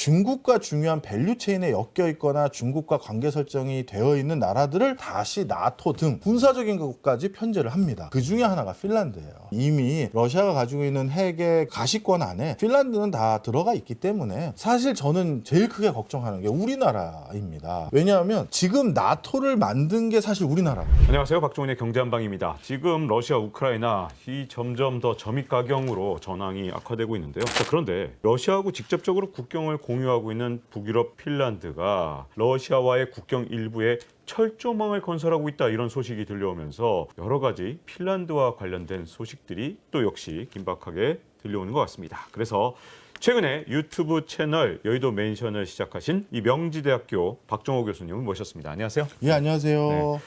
중국과 중요한 밸류 체인에 엮여 있거나 중국과 관계 설정이 되어 있는 나라들을 다시 나토 등 군사적인 것까지 편제를 합니다. 그 중에 하나가 핀란드예요. 이미 러시아가 가지고 있는 핵의 가시권 안에 핀란드는 다 들어가 있기 때문에 사실 저는 제일 크게 걱정하는 게 우리나라입니다. 왜냐하면 지금 나토를 만든 게 사실 우리나라거든요. 안녕하세요. 박종훈의 경제한방입니다. 지금 러시아, 우크라이나 이 점점 더 점입 가경으로 전황이 악화되고 있는데요. 자, 그런데 러시아하고 직접적으로 국경을 공유하고 있는 북유럽 핀란드가 러시아와의 국경 일부에 철조망을 건설하고 있다 이런 소식이 들려오면서 여러 가지 핀란드와 관련된 소식들이 또 역시 긴박하게 들려오는 것 같습니다. 그래서 최근에 유튜브 채널 여의도 멘션을 시작하신 이 명지대학교 박정호 교수님을 모셨습니다. 안녕하세요. 예, 안녕하세요. 네.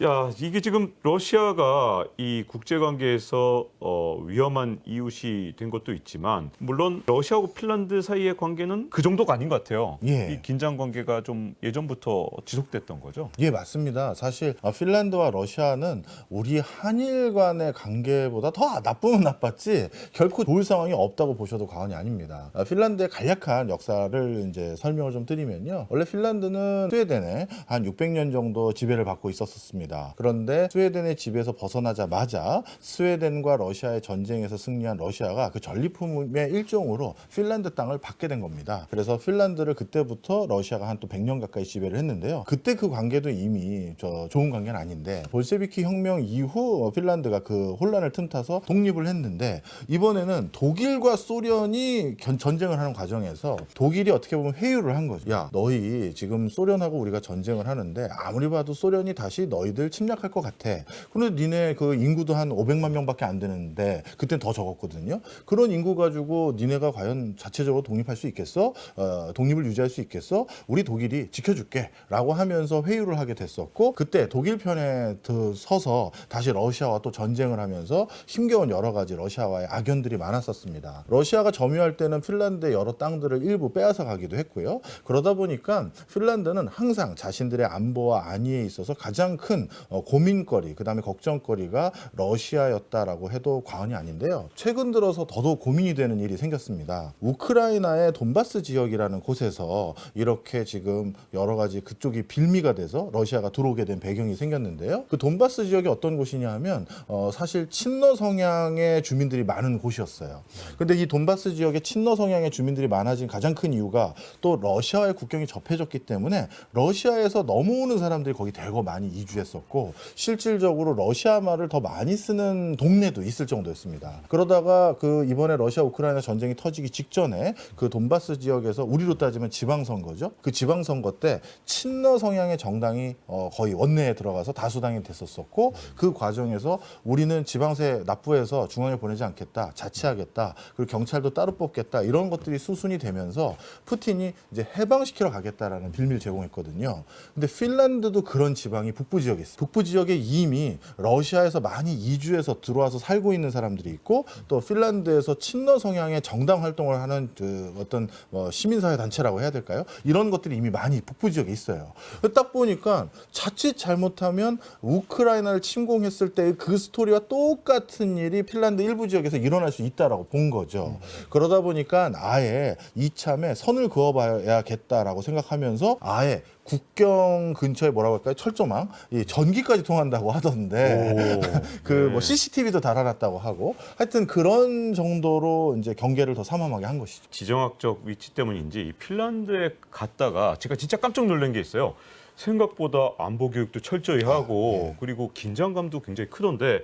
야 이게 지금 러시아가 이 국제 관계에서 어, 위험한 이웃이 된 것도 있지만 물론 러시아하고 핀란드 사이의 관계는 그 정도가 아닌 것 같아요. 예. 이 긴장 관계가 좀 예전부터 지속됐던 거죠. 예, 맞습니다. 사실 어, 핀란드와 러시아는 우리 한일 간의 관계보다 더 나쁘면 나빴지 결코 좋을 상황이 없다고 보셔도 과언이 아닙니다. 어, 핀란드의 간략한 역사를 이제 설명을 좀 드리면요. 원래 핀란드는 스웨덴에 한 600년 정도 지배를 받고 있었습니다. 그런데 스웨덴의 지배에서 벗어나자마자 스웨덴과 러시아의 전쟁에서 승리한 러시아가 그 전리품의 일종으로 핀란드 땅을 받게 된 겁니다. 그래서 핀란드를 그때부터 러시아가 한 또 100년 가까이 지배를 했는데요. 그때 그 관계도 이미 저 좋은 관계는 아닌데 볼셰비키 혁명 이후 어, 핀란드가 그 혼란을 틈타서 독립을 했는데 이번에는 독일과 소련이 견- 전쟁을 하는 과정에서 독일이 어떻게 보면 회유를 한 거죠. 야, 너희 지금 소련하고 우리가 전쟁을 하는데 아무리 봐도 소련이 다시 너희들 침략할 것 같아. 그런데 니네 그 인구도 한 500만 명밖에 안 되는데 그땐 더 적었거든요. 그런 인구 가지고 니네가 과연 자체적으로 독립할 수 있겠어? 어, 독립을 유지할 수 있겠어? 우리 독일이 지켜줄게라고 하면서 회유를 하게 됐었고 그때 독일 편에 드- 서서 다시 러시아와 또 전쟁을 하면서 힘겨운 여러 가지 러시아와의 악연들이 많았었습니다. 러시아가 점유할 때는 핀란드의 여러 땅들을 일부 빼앗아 가기도 했고요. 그러다 보니까 핀란드는 항상 자신들의 안보와 안위에 있어서 가장 큰 어, 고민거리, 그다음에 걱정거리가 러시아였다라고 해도 과언이 아닌데요. 최근 들어서 더더욱 고민이 되는 일이 생겼습니다. 우크라이나의 돈바스 지역이라는 곳에서 이렇게 지금 여러 가지 그쪽이 빌미가 돼서 러시아가 들어오게 된 배경이 생겼는데요. 그 돈바스 지역이 어떤 곳이냐 하면 어, 사실 친러 성향의 주민들이 많은 곳이었어요. 근데 이 돈바스 지역에 친러 성향의 주민들이 많아진 가장 큰 이유가 또 러시아와의 국경이 접해졌기 때문에 러시아에서 넘어오는 사람들이 거기 대거 많이 이주했 었고 실질적으로 러시아 말을 더 많이 쓰는 동네도 있을 정도였습니다. 그러다가 그 이번에 러시아 우크라이나 전쟁이 터지기 직전에 그 돈바스 지역에서 우리로 따지면 지방선거죠. 그 지방선거 때 친러 성향의 정당이 어, 거의 원내에 들어가서 다수당이 됐었었고 그 과정에서 우리는 지방세 납부해서 중앙에 보내지 않겠다, 자치하겠다, 그리고 경찰도 따로 뽑겠다 이런 것들이 수순이 되면서 푸틴이 이제 해방시키러 가겠다라는 빌미를 제공했거든요. 근데 핀란드도 그런 지방이 북부 지역 에 있어요. 북부 지역에 이미 러시아에서 많이 이주해서 들어와서 살고 있는 사람들이 있고 또 핀란드에서 친러 성향의 정당 활동을 하는 그 어떤 뭐 시민사회 단체라고 해야 될까요? 이런 것들이 이미 많이 북부 지역에 있어요. 딱 보니까 자칫 잘못하면 우크라이나를 침공했을 때 그 스토리와 똑같은 일이 핀란드 일부 지역에서 일어날 수 있다라고 본 거죠. 그러다 보니까 아예 이참에 선을 그어봐야겠다라고 생각하면서 아예 국경 근처에 뭐라고 할까요? 철조망, 이 전기까지 통한다고 하던데 그뭐 네. CCTV도 달아놨다고 하고 하여튼 그런 정도로 이제 경계를 더 삼엄하게 한 것이죠. 지정학적 위치 때문인지 이 핀란드에 갔다가 제가 진짜 깜짝 놀란 게 있어요. 생각보다 안보 교육도 철저히 하고 예. 그리고 긴장감도 굉장히 크던데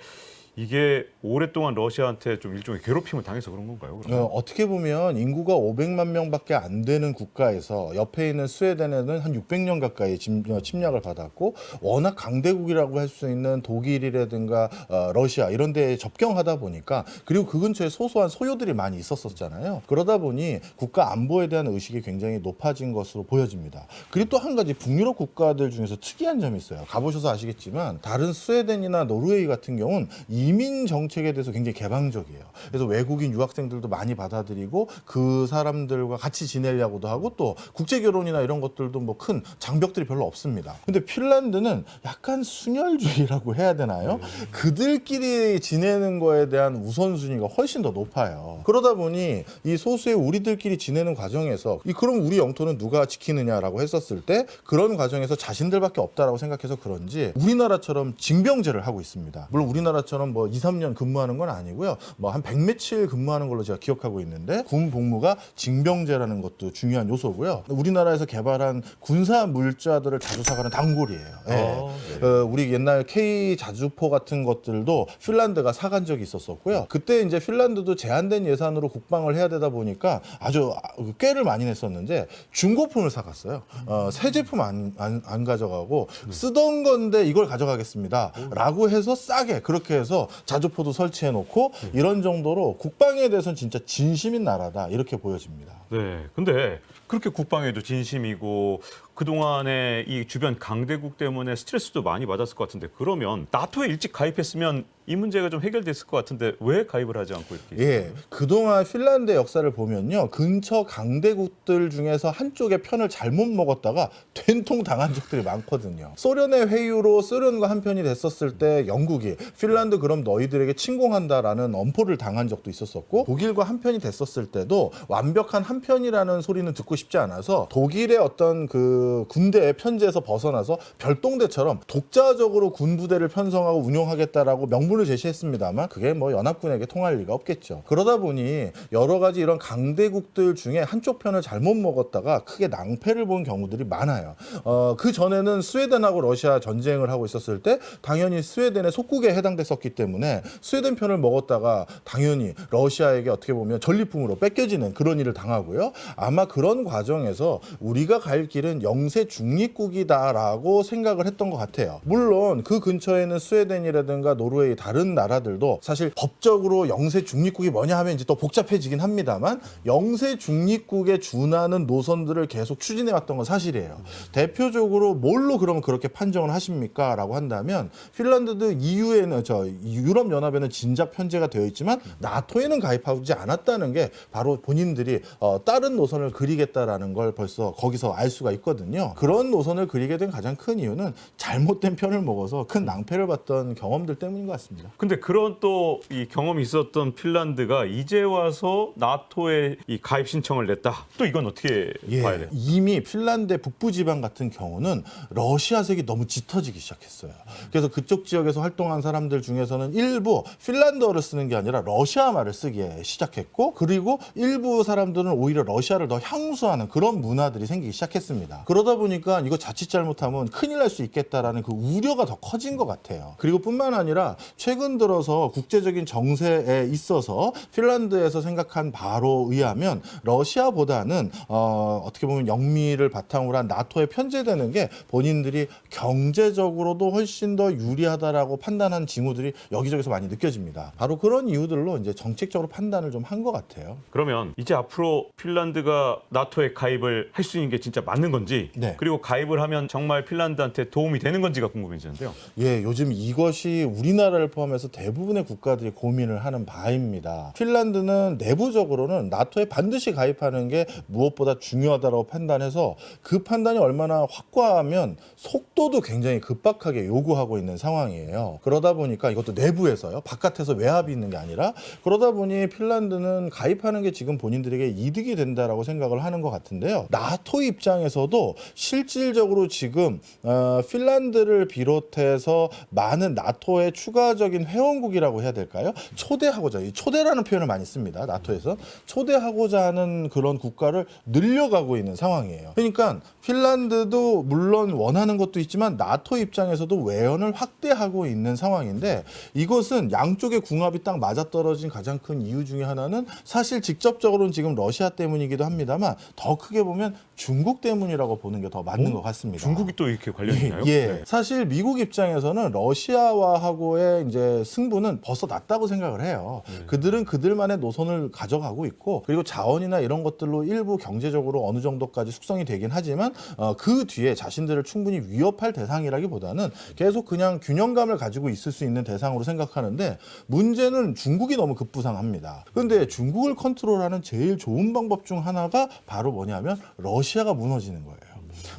이게 오랫동안 러시아한테 좀 일종의 괴롭힘을 당해서 그런 건가요? 그러면? 어, 어떻게 보면 인구가 500만 명밖에 안 되는 국가에서 옆에 있는 스웨덴에는 한 600년 가까이 침, 어, 침략을 받았고 워낙 강대국이라고 할 수 있는 독일이라든가 어, 러시아 이런 데에 접경하다 보니까 그리고 그 근처에 소소한 소요들이 많이 있었었잖아요. 그러다 보니 국가 안보에 대한 의식이 굉장히 높아진 것으로 보여집니다. 그리고 또 한 가지 북유럽 국가들 중에서 특이한 점이 있어요. 가보셔서 아시겠지만 다른 스웨덴이나 노르웨이 같은 경우는 이민 정책에 대해서 굉장히 개방적이에요. 그래서 외국인 유학생들도 많이 받아들이고 그 사람들과 같이 지내려고도 하고 또 국제 결혼이나 이런 것들도 뭐 큰 장벽들이 별로 없습니다. 근데 핀란드는 약간 순혈주의라고 해야 되나요? 그들끼리 지내는 거에 대한 우선순위가 훨씬 더 높아요. 그러다 보니 이 소수의 우리들끼리 지내는 과정에서 이 그럼 우리 영토는 누가 지키느냐라고 했었을 때 그런 과정에서 자신들밖에 없다라고 생각해서 그런지 우리나라처럼 징병제를 하고 있습니다. 물론 우리나라처럼 뭐 2, 3년 근무하는 건 아니고요. 뭐 한 100며칠 근무하는 걸로 제가 기억하고 있는데 군 복무가 징병제라는 것도 중요한 요소고요. 우리나라에서 개발한 군사 물자들을 자주 사가는 단골이에요. 예. 아, 네. 어, 우리 옛날 K 자주포 같은 것들도 핀란드가 사간 적이 있었었고요. 그때 이제 핀란드도 제한된 예산으로 국방을 해야 되다 보니까 아주 아, 꾀를 많이 냈었는데 중고품을 사갔어요. 어, 새 제품 안, 안, 안 가져가고 쓰던 건데 이걸 가져가겠습니다.라고 해서 싸게 그렇게 해서 자주포도 설치해 놓고 이런 정도로 국방에 대해서는 진짜 진심인 나라다 이렇게 보여집니다. 네. 근데 그렇게 국방에도 진심이고 그동안에 이 주변 강대국 때문에 스트레스도 많이 받았을 것 같은데 그러면 나토에 일찍 가입했으면 이 문제가 좀 해결됐을 것 같은데 왜 가입을 하지 않고 이렇게 예, 그동안 핀란드의 역사를 보면요. 근처 강대국들 중에서 한쪽의 편을 잘못 먹었다가 된통 당한 적들이 많거든요. 소련의 회유로 소련과 한편이 됐었을 때 영국이 핀란드 그럼 너희들에게 침공한다라는 엄포를 당한 적도 있었었고 독일과 한편이 됐었을 때도 완벽한 한편이라는 소리는 듣고 싶지 않아서 독일의 어떤 그 군대의 편제에서 벗어나서 별동대처럼 독자적으로 군부대를 편성하고 운용하겠다라고 명분을 제시했습니다만 그게 뭐 연합군에게 통할 리가 없겠죠. 그러다 보니 여러 가지 이런 강대국들 중에 한쪽 편을 잘못 먹었다가 크게 낭패를 본 경우들이 많아요. 어, 그 전에는 스웨덴하고 러시아 전쟁을 하고 있었을 때 당연히 스웨덴의 속국에 해당됐었기 때문에 스웨덴 편을 먹었다가 당연히 러시아에게 어떻게 보면 전리품으로 뺏겨지는 그런 일을 당하고요. 아마 그런 과정에서 우리가 갈 길은 영세 중립국이다라고 생각을 했던 것 같아요. 물론 그 근처에는 스웨덴이라든가 노르웨이 다른 나라들도 사실 법적으로 영세 중립국이 뭐냐 하면 이제 또 복잡해지긴 합니다만 영세 중립국에 준하는 노선들을 계속 추진해 왔던 건 사실이에요. 대표적으로 뭘로 그러면 그렇게 판정을 하십니까? 라고 한다면 핀란드도 EU에는 저 유럽 연합에는 진작 편제가 되어 있지만 나토에는 가입하지 않았다는 게 바로 본인들이 어, 다른 노선을 그리겠다라는 걸 벌써 거기서 알 수가 있거든요. 그런 노선을 그리게 된 가장 큰 이유는 잘못된 편을 먹어서 큰 낭패를 봤던 경험들 때문인 것 같습니다. 근데 그런 또 이 경험이 있었던 핀란드가 이제 와서 나토에 이 가입 신청을 냈다. 또 이건 어떻게 봐야 돼요? 예, 이미 핀란드의 북부 지방 같은 경우는 러시아색이 너무 짙어지기 시작했어요. 그래서 그쪽 지역에서 활동한 사람들 중에서는 일부 핀란드어를 쓰는 게 아니라 러시아 말을 쓰기 시작했고 그리고 일부 사람들은 오히려 러시아를 더 향수하는 그런 문화들이 생기기 시작했습니다. 그러다 보니까 이거 자칫 잘못하면 큰일 날 수 있겠다라는 그 우려가 더 커진 것 같아요. 그리고 뿐만 아니라 최근 들어서 국제적인 정세에 있어서 핀란드에서 생각한 바로 의하면 러시아보다는 어, 어떻게 보면 영미를 바탕으로 한 나토에 편제되는 게 본인들이 경제적으로도 훨씬 더 유리하다라고 판단한 징후들이 여기저기서 많이 느껴집니다. 바로 그런 이유들로 이제 정책적으로 판단을 좀 한 것 같아요. 그러면 이제 앞으로 핀란드가 나토에 가입을 할 수 있는 게 진짜 맞는 건지 네. 그리고 가입을 하면 정말 핀란드한테 도움이 되는 건지가 궁금해지는데요. 예, 요즘 이것이 우리나라를 포함해서 대부분의 국가들이 고민을 하는 바입니다. 핀란드는 내부적으로는 나토에 반드시 가입하는 게 무엇보다 중요하다고 판단해서 그 판단이 얼마나 확고하면 속도도 굉장히 급박하게 요구하고 있는 상황이에요. 그러다 보니까 이것도 내부에서요. 바깥에서 외압이 있는 게 아니라 그러다 보니 핀란드는 가입하는 게 지금 본인들에게 이득이 된다라고 생각을 하는 것 같은데요. 나토 입장에서도 실질적으로 지금 어, 핀란드를 비롯해서 많은 나토의 추가적인 회원국이라고 해야 될까요? 초대하고자 이 초대라는 표현을 많이 씁니다. 나토에서 초대하고자 하는 그런 국가를 늘려가고 있는 상황이에요. 그러니까 핀란드도 물론 원하는 것도 있지만 나토 입장에서도 외연을 확대하고 있는 상황인데 이것은 양쪽의 궁합이 딱 맞아떨어진 가장 큰 이유 중에 하나는 사실 직접적으로는 지금 러시아 때문이기도 합니다만 더 크게 보면 중국 때문이라고 보는 게 더 맞는 것 같습니다. 중국이 또 이렇게 관련이 있나요? 예. 네. 사실 미국 입장에서는 러시아와하고의 이제 승부는 벗어났다고 생각을 해요. 네. 그들은 그들만의 노선을 가져가고 있고 그리고 자원이나 이런 것들로 일부 경제적으로 어느 정도까지 숙성이 되긴 하지만 어, 그 뒤에 자신들을 충분히 위협할 대상이라기보다는 계속 그냥 균형감을 가지고 있을 수 있는 대상으로 생각하는데 문제는 중국이 너무 급부상합니다. 근데 중국을 컨트롤하는 제일 좋은 방법 중 하나가 바로 뭐냐면 러시아가 무너지는 거예요.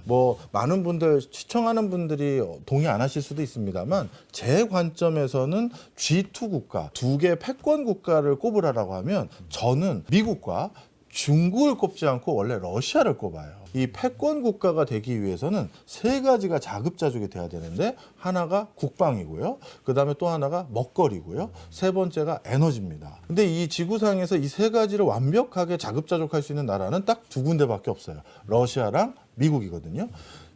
뭐 많은 분들 시청하는 분들이 동의 안 하실 수도 있습니다만 제 관점에서는 G2 국가 두 개 패권 국가를 꼽으라라고 하면 저는 미국과 중국을 꼽지 않고 원래 러시아를 꼽아요. 이 패권 국가가 되기 위해서는 세 가지가 자급자족이 돼야 되는데 하나가 국방이고요. 그다음에 또 하나가 먹거리고요. 세 번째가 에너지입니다. 근데 이 지구상에서 이 세 가지를 완벽하게 자급자족할 수 있는 나라는 딱 두 군데밖에 없어요. 러시아랑 미국이거든요.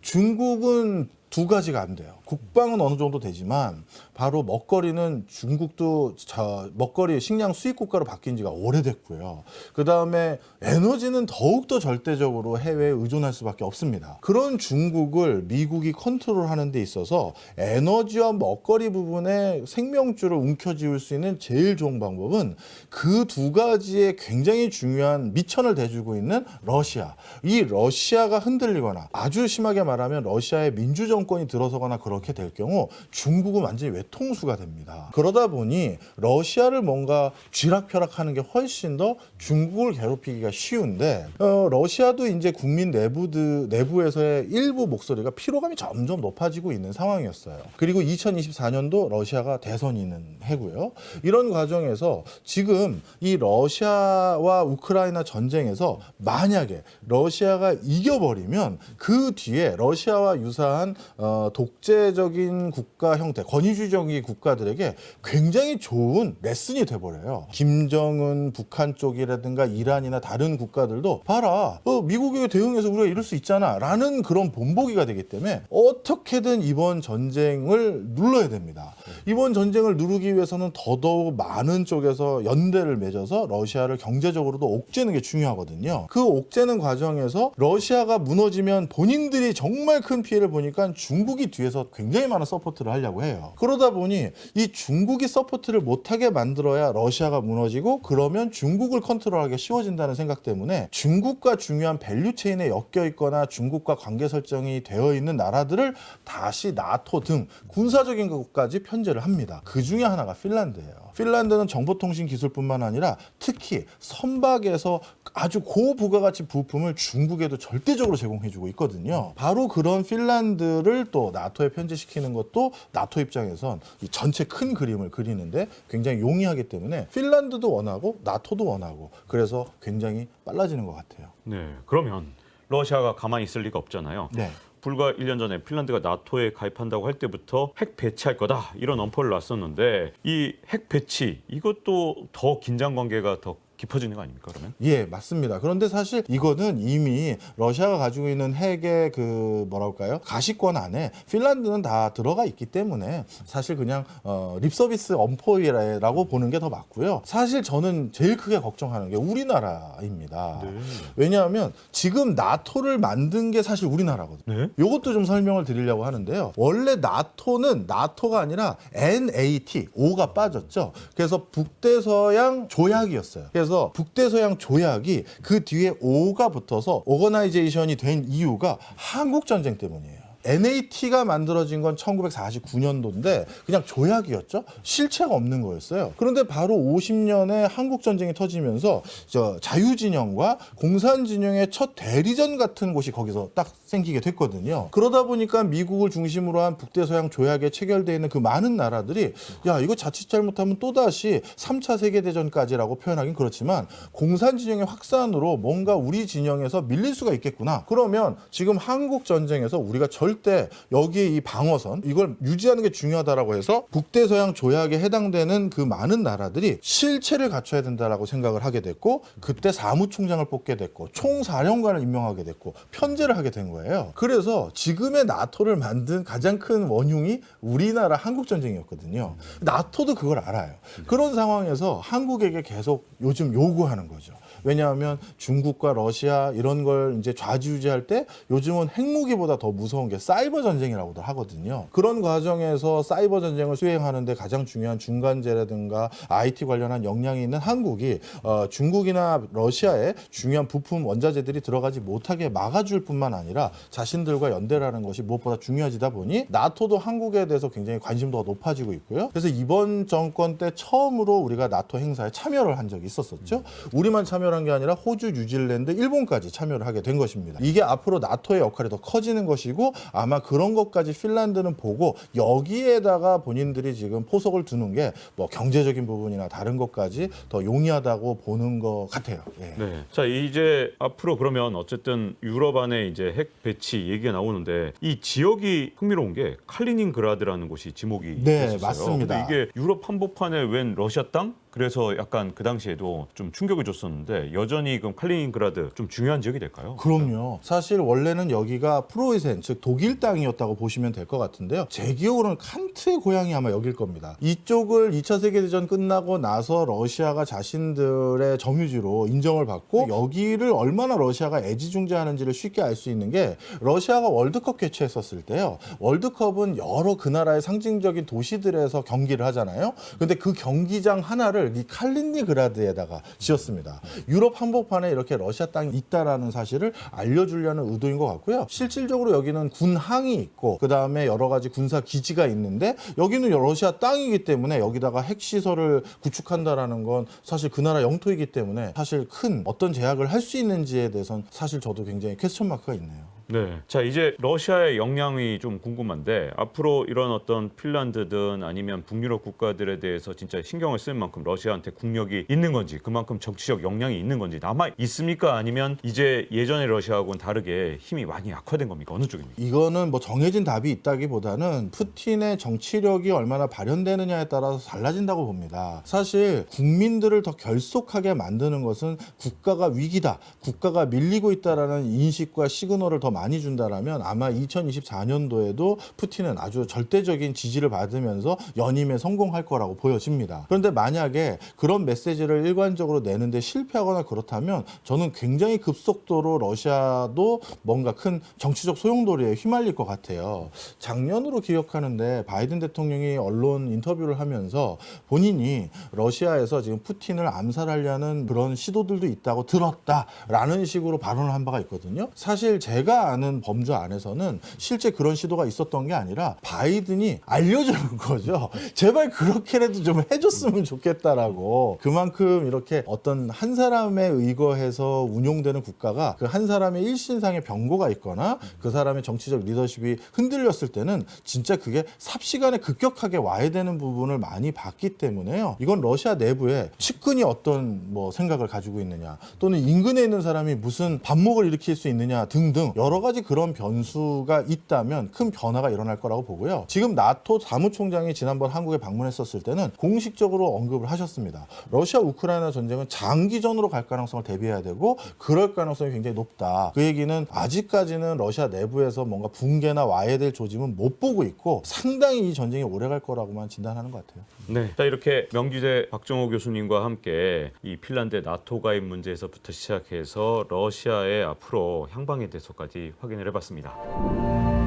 중국은 두 가지가 안 돼요. 국방은 어느 정도 되지만 바로 먹거리는 중국도 저 먹거리 식량 수입 국가로 바뀐 지가 오래됐고요. 그 다음에 에너지는 더욱 더 절대적으로 해외에 의존할 수밖에 없습니다. 그런 중국을 미국이 컨트롤하는 데 있어서 에너지와 먹거리 부분에 생명줄을 움켜쥐을 수 있는 제일 좋은 방법은 그 두 가지에 굉장히 중요한 미천을 대주고 있는 러시아. 이 러시아가 흔들리거나 아주 심하게 말하면 러시아의 민주 정권이 들어서거나 그렇게 될 경우 중국은 완전히 외통수가 됩니다. 그러다 보니 러시아를 뭔가 쥐락펴락하는 게 훨씬 더 중국을 괴롭히기가 쉬운데 어, 러시아도 이제 국민 내부드, 내부에서의 일부 목소리가 피로감이 점점 높아지고 있는 상황이었어요. 그리고 2024년도 러시아가 대선이 있는 해고요. 이런 과정에서 지금 이 러시아와 우크라이나 전쟁에서 만약에 러시아가 이겨버리면 그 뒤에 러시아와 유사한 어, 독재적인 국가 형태, 권위주의적인 국가들에게 굉장히 좋은 레슨이 돼버려요. 김정은 북한 쪽이라든가 이란이나 다른 국가들도 봐라, 어, 미국에 대응 해서 우리가 이럴 수 있잖아 라는 그런 본보기가 되기 때문에 어떻게든 이번 전쟁을 눌러야 됩니다. 이번 전쟁을 누르기 위해서는 더더욱 많은 쪽에서 연대를 맺어서 러시아를 경제적으로도 옥죄는 게 중요하거든요. 그 옥죄는 과정에서 러시아가 무너지면 본인들이 정말 큰 피해를 보니까 중국이 뒤에서 굉장히 많은 서포트를 하려고 해요. 그러다 보니 이 중국이 서포트를 못하게 만들어야 러시아가 무너지고 그러면 중국을 컨트롤하기가 쉬워진다는 생각 때문에 중국과 중요한 밸류 체인 에 엮여 있거나 중국과 관계 설정이 되어 있는 나라들을 다시 나토 등 군사적인 것까지 편제를 합니다. 그 중에 하나가 핀란드예요. 핀란드는 정보통신 기술뿐만 아니라 특히 선박에서 아주 고부가가치 부품을 중국에도 절대적으로 제공해주고 있거든요. 바로 그런 핀란드를 또 나토에 편제시키는 것도 나토 입장에선 이 전체 큰 그림을 그리는데 굉장히 용이하기 때문에 핀란드도 원하고 나토도 원하고 그래서 굉장히 빨라지는 것 같아요. 네, 그러면 러시아가 가만히 있을 리가 없잖아요. 네. 불과 1년 전에 핀란드가 나토에 가입한다고 할 때부터 핵 배치할 거다 이런 엄포를 놨었는데 이 핵 배치 이것도 더 긴장 관계가 더 깊어지는 거 아닙니까 그러면? 예, 맞습니다. 그런데 사실 이거는 이미 러시아가 가지고 있는 핵의 그 뭐랄까요? 가시권 안에 핀란드는 다 들어가 있기 때문에 사실 그냥 어, 립서비스 엄포이라고 보는 게 더 맞고요. 사실 저는 제일 크게 걱정하는 게 우리나라입니다. 네. 왜냐하면 지금 나토를 만든 게 사실 우리나라거든요. 네. 이것도 좀 설명을 드리려고 하는데요. 원래 나토는 나토가 아니라 NAT, O가 빠졌죠. 그래서 북대서양 조약이었어요. 그래서 북대서양 조약이 그 뒤에 O가 붙어서 오거나이제이션이 된 이유가 한국 전쟁 때문이에요. NAT가 만들어진 건 1949년도인데 그냥 조약이었죠. 실체가 없는 거였어요. 그런데 바로 50년에 한국 전쟁이 터지면서 저 자유 진영과 공산 진영의 첫 대리전 같은 곳이 거기서 딱 생기게 됐거든요. 그러다 보니까 미국을 중심으로 한 북대서양 조약에 체결되어 있는 그 많은 나라들이 야 이거 자칫 잘못하면 또다시 3차 세계 대전까지라고 표현하긴 그렇지만 공산 진영의 확산으로 뭔가 우리 진영에서 밀릴 수가 있겠구나. 그러면 지금 한국 전쟁에서 우리가 절대 여기에 이 방어선 이걸 유지하는 게 중요하다라고 해서 북대서양 조약에 해당되는 그 많은 나라들이 실체를 갖춰야 된다라고 생각을 하게 됐고 그때 사무총장을 뽑게 됐고 총사령관을 임명하게 됐고 편제를 하게 된 거예요. 그래서 지금의 나토를 만든 가장 큰 원흉이 우리나라 한국 전쟁이었거든요. 나토도 그걸 알아요. 그런 상황에서 한국에게 계속 요즘 요구하는 거죠. 왜냐하면 중국과 러시아 이런 걸 이제 좌지우지할 때 요즘은 핵무기보다 더 무서운 게 사이버 전쟁이라고도 하거든요. 그런 과정에서 사이버 전쟁을 수행하는데 가장 중요한 중간재라든가 IT 관련한 역량이 있는 한국이 어, 중국이나 러시아에 중요한 부품 원자재들이 들어가지 못하게 막아줄 뿐만 아니라 자신들과 연대라는 것이 무엇보다 중요하지다 보니 나토도 한국에 대해서 굉장히 관심도가 높아지고 있고요. 그래서 이번 정권 때 처음으로 우리가 나토 행사에 참여를 한 적이 있었었죠. 우리만 참여 를 한 게 아니라 호주, 뉴질랜드, 일본까지 참여를 하게 된 것입니다. 이게 앞으로 나토의 역할이 더 커지는 것이고 아마 그런 것까지 핀란드는 보고 여기에다가 본인들이 지금 포석을 두는 게 뭐 경제적인 부분이나 다른 것까지 더 용이하다고 보는 것 같아요. 예. 네. 자 이제 앞으로 그러면 어쨌든 유럽 안에 이제 핵 배치 얘기가 나오는데 이 지역이 흥미로운 게 칼리닝그라드라는 곳이 지목이 네, 됐었어요. 맞습니다. 근데 이게 유럽 한복판에 웬 러시아 땅? 그래서 약간 그 당시에도 좀 충격을 줬었는데 여전히 그럼 칼리닝그라드 좀 중요한 지역이 될까요? 그럼요. 사실 원래는 여기가 프로이센 즉 독일 땅이었다고 보시면 될 것 같은데요. 제 기억으로는 칸트의 고향이 아마 여길 겁니다. 이쪽을 2차 세계대전 끝나고 나서 러시아가 자신들의 점유지로 인정을 받고 여기를 얼마나 러시아가 애지중지하는지를 쉽게 알 수 있는 게 러시아가 월드컵 개최했었을 때요. 월드컵은 여러 그 나라의 상징적인 도시들에서 경기를 하잖아요. 근데 그 경기장 하나를 이 칼린니그라드에다가 지었습니다. 유럽 한복판에 이렇게 러시아 땅이 있다라는 사실을 알려주려는 의도인 것 같고요. 실질적으로 여기는 군항이 있고 그 다음에 여러 가지 군사 기지가 있는데 여기는 러시아 땅이기 때문에 여기다가 핵 시설을 구축한다라는 건 사실 그 나라 영토이기 때문에 사실 큰 어떤 제약을 할 수 있는지에 대해선 사실 저도 굉장히 퀘스천 마크가 있네요. 네. 자, 이제 러시아의 역량이 좀 궁금한데 앞으로 이런 어떤 핀란드든 아니면 북유럽 국가들에 대해서 진짜 신경을 쓸 만큼 러시아한테 국력이 있는 건지 그만큼 정치적 역량이 있는 건지 남아 있습니까? 아니면 이제 예전의 러시아하고는 다르게 힘이 많이 약화된 겁니까? 어느 쪽입니까? 이거는 뭐 정해진 답이 있다기보다는 푸틴의 정치력이 얼마나 발현되느냐에 따라서 달라진다고 봅니다. 사실 국민들을 더 결속하게 만드는 것은 국가가 위기다, 국가가 밀리고 있다라는 인식과 시그널을 더 많이 준다라면 아마 2024년도에도 푸틴은 아주 절대적인 지지를 받으면서 연임에 성공할 거라고 보여집니다. 그런데 만약에 그런 메시지를 일관적으로 내는데 실패하거나 그렇다면 저는 굉장히 급속도로 러시아도 뭔가 큰 정치적 소용돌이에 휘말릴 것 같아요. 작년으로 기억하는데 바이든 대통령이 언론 인터뷰를 하면서 본인이 러시아에서 지금 푸틴을 암살하려는 그런 시도들도 있다고 들었다라는 식으로 발언을 한 바가 있거든요. 사실 제가 아는 범주 안에서는 실제 그런 시도가 있었던 게 아니라 바이든이 알려주는 거죠. 제발 그렇게라도 좀 해줬으면 좋겠다라고. 그만큼 이렇게 어떤 한 사람에 의거해서 운용되는 국가가 그 한 사람의 일신상의 병고가 있거나 그 사람의 정치적 리더십이 흔들렸을 때는 진짜 그게 삽시간에 급격하게 와야 되는 부분을 많이 봤기 때문에요. 이건 러시아 내부에 측근이 어떤 뭐 생각을 가지고 있느냐 또는 인근에 있는 사람이 무슨 반목을 일으킬 수 있느냐 등등 여러 가지 그런 변수가 있다면 큰 변화가 일어날 거라고 보고요. 지금 나토 사무총장이 지난번 한국에 방문했었을 때는 공식적으로 언급을 하셨습니다. 러시아 우크라이나 전쟁은 장기전으로 갈 가능성을 대비해야 되고 그럴 가능성이 굉장히 높다. 그 얘기는 아직까지는 러시아 내부에서 뭔가 붕괴나 와야 될 조짐은 못 보고 있고 상당히 이 전쟁이 오래 갈 거라고만 진단하는 것 같아요. 네. 자, 이렇게 명지대 박정호 교수님과 함께 이 핀란드 나토 가입 문제에서부터 시작해서 러시아의 앞으로 향방에 대해서까 지 확인을 해봤습니다.